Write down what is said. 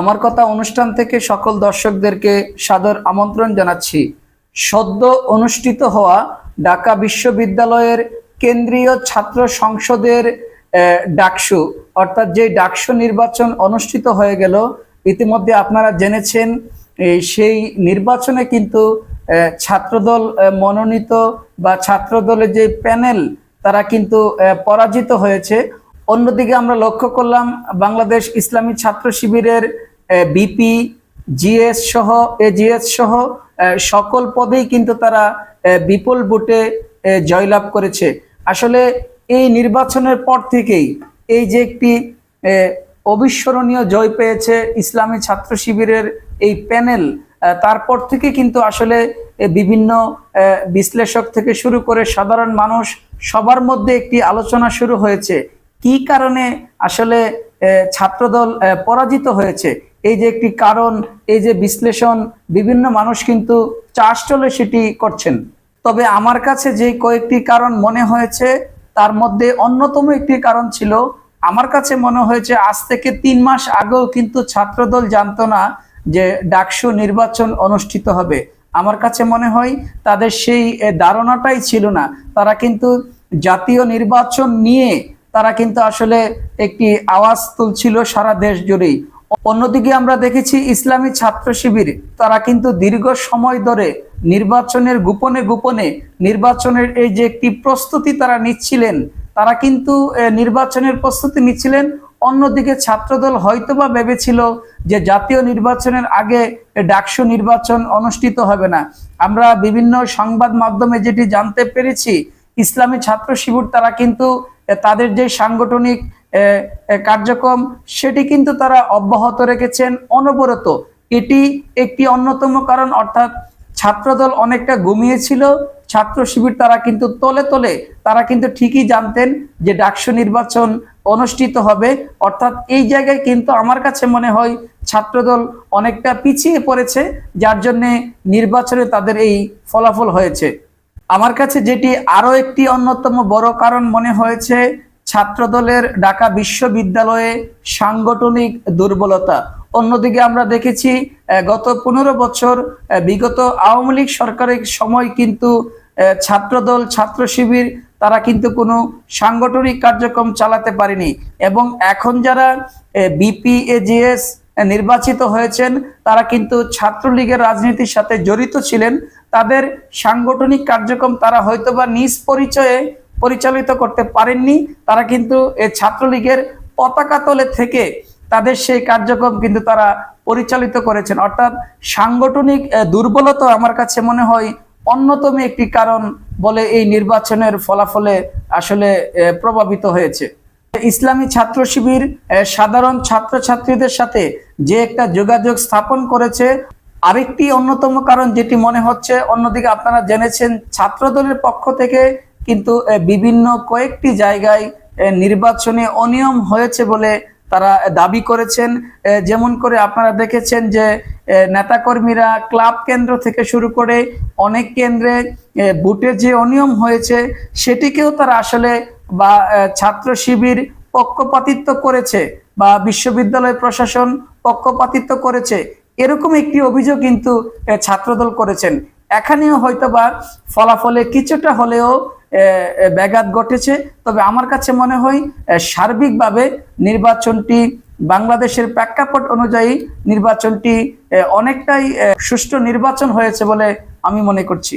আমার কথা অনুষ্ঠান থেকে সকল দর্শকদেরকে সাদর আমন্ত্রণ জানাচ্ছি। সদ্য অনুষ্ঠিত হওয়া ঢাকা বিশ্ববিদ্যালয়ের কেন্দ্রীয় ছাত্র সংসদের ডাকসু, অর্থাৎ যে ডাকসু নির্বাচন অনুষ্ঠিত হয়ে গেল, ইতিমধ্যে আপনারা জেনেছেন সেই নির্বাচনে কিন্তু ছাত্রদল মনোনীত বা ছাত্রদলের যে প্যানেল, তারা কিন্তু পরাজিত হয়েছে। অন্যদিকে আমরা লক্ষ্য করলাম বাংলাদেশ ইসলামী ছাত্র শিবিরের বিপি, জিএস সহ এজিএস সহ সকল পদেই কিন্তু তারা বিপুল ভোটে জয়লাভ করেছে। আসলে এই নির্বাচনের পর থেকেই এই যে একটি অবিস্মরণীয় জয় পেয়েছে ইসলামী ছাত্র শিবিরের এই প্যানেল তারপর থেকে কিন্তু আসলে বিভিন্ন বিশ্লেষক থেকে শুরু করে সাধারণ মানুষ সবার মধ্যে একটি আলোচনা শুরু হয়েছে। কি কারণে আসলে ছাত্রদল পরাজিত হয়েছে? এই যে একটি কারণ, এই যে বিশ্লেষণ, বিভিন্ন মানুষ কিন্তু চাষ চলে সেটি করছেন। তবে আমার কাছে যে কয়েকটি কারণ মনে হয়েছে, তার মধ্যে অন্যতম একটি কারণ ছিল, আমার কাছে মনে হয়েছে আজ থেকে তিন মাস আগেও কিন্তু ছাত্রদল জানত না যে ডাকসু নির্বাচন অনুষ্ঠিত হবে। আমার কাছে মনে হয় তাদের সেই ধারণাটাই ছিল না। তারা কিন্তু জাতীয় নির্বাচন নিয়ে তারা কিন্তু আসলে একটি আওয়াজ তুলছিল সারা দেশ জুড়েই। অন্যদিকে আমরা দেখেছি ইসলামী ছাত্র শিবির, তারা কিন্তু দীর্ঘ সময় ধরে নির্বাচনের গোপনে গোপনে নির্বাচনের এই যে একটি প্রস্তুতি তারা নিচ্ছিলেন, তারা কিন্তু নির্বাচনের প্রস্তুতি নিচ্ছিলেন। অন্যদিকে ছাত্রদল হয়তোবা ভেবেছিল যে জাতীয় নির্বাচনের আগে ডাকসু নির্বাচন অনুষ্ঠিত হবে না। আমরা বিভিন্ন সংবাদ মাধ্যমে যেটি জানতে পেরেছি, ইসলামী ছাত্র শিবির তারা কিন্তু তাদের যে সাংগঠনিক কার্যক্রম, সেটি কিন্তু তারা অব্যাহত রেখেছেন অনবরত। এটি একটি অন্যতম কারণ, অর্থাৎ ছাত্রদল অনেকটা ঘুমিয়েছিল, ছাত্র শিবির তারা কিন্তু তলে তলে, তারা কিন্তু ঠিকই জানতেন যে ডাকসু নির্বাচন অনুষ্ঠিত হবে। অর্থাৎ এই জায়গায় কিন্তু আমার কাছে মনে হয় ছাত্রদল অনেকটা পিছিয়ে পড়েছে, যার জন্যে নির্বাচনে তাদের এই ফলাফল হয়েছে। আমার কাছে যেটি আরও একটি অন্যতম বড় কারণ মনে হয়েছে, ছাত্রদলের ঢাকা বিশ্ববিদ্যালয়ে সাংগঠনিক দুর্বলতা। অন্যদিকে আমরা দেখেছি গত পনেরো বছর বিগত আওয়ামী লীগ সরকারের সময় কিন্তু ছাত্রদল, ছাত্র শিবির, তারা কিন্তু কোনো সাংগঠনিক কার্যক্রম চালাতে পারেনি। এবং এখন যারা বিপিএজিএস নির্বাচিত হয়েছেন, তারা কিন্তু ছাত্রলীগের রাজনীতির সাথে জড়িত ছিলেন। তাদের সাংগঠনিক কার্যক্রম তারা হয়তোবা নিজ পরিচয়ে পরিচালিত করতে পারেননি, তারা কিন্তু এই ছাত্রলীগের পতাকা তলে থেকে তাদের সেই কার্যক্রম কিন্তু তারা পরিচালিত করেছেন। অর্থাৎ সাংগঠনিক দুর্বলতা আমার কাছে মনে হয় অন্যতম একটি কারণ বলে এই নির্বাচনের ফলাফলে আসলে প্রভাবিত হয়েছে। ইসলামী ছাত্র শিবির সাধারণ ছাত্রছাত্রীদের সাথে যে একটা যোগাযোগ স্থাপন করেছে আরেকটি অন্যতম কারণ যেটি মনে হচ্ছে, অন্যদিকে আপনারা জেনেছেন ছাত্রদলের পক্ষ থেকে কিন্তু বিভিন্ন কয়েকটি জায়গায় নির্বাচনে অনিয়ম হয়েছে বলে তারা দাবি করেছেন। যেমন করে আপনারা দেখেছেন যে নেতাকর্মীরা ক্লাব কেন্দ্র থেকে শুরু করে অনেক কেন্দ্রে বুটের যে অনিয়ম হয়েছে সেটিকেও তারা আসলে, বা ছাত্র শিবির পক্ষপাতিত্ব করেছে, বা বিশ্ববিদ্যালয় প্রশাসন পক্ষপাতিত্ব করেছে। এরকম একটি অভিযোগ কিন্তু ছাত্রদল করেছেন। এখানেও হয়তোবা ফলাফলে কিছুটা হলেও ব্যাঘাত ঘটেছে। তবে আমার কাছে মনে হয় সার্বিকভাবে নির্বাচনটি বাংলাদেশের প্রেক্ষাপট অনুযায়ী নির্বাচনটি অনেকটাই সুষ্ঠু নির্বাচন হয়েছে বলে আমি মনে করছি।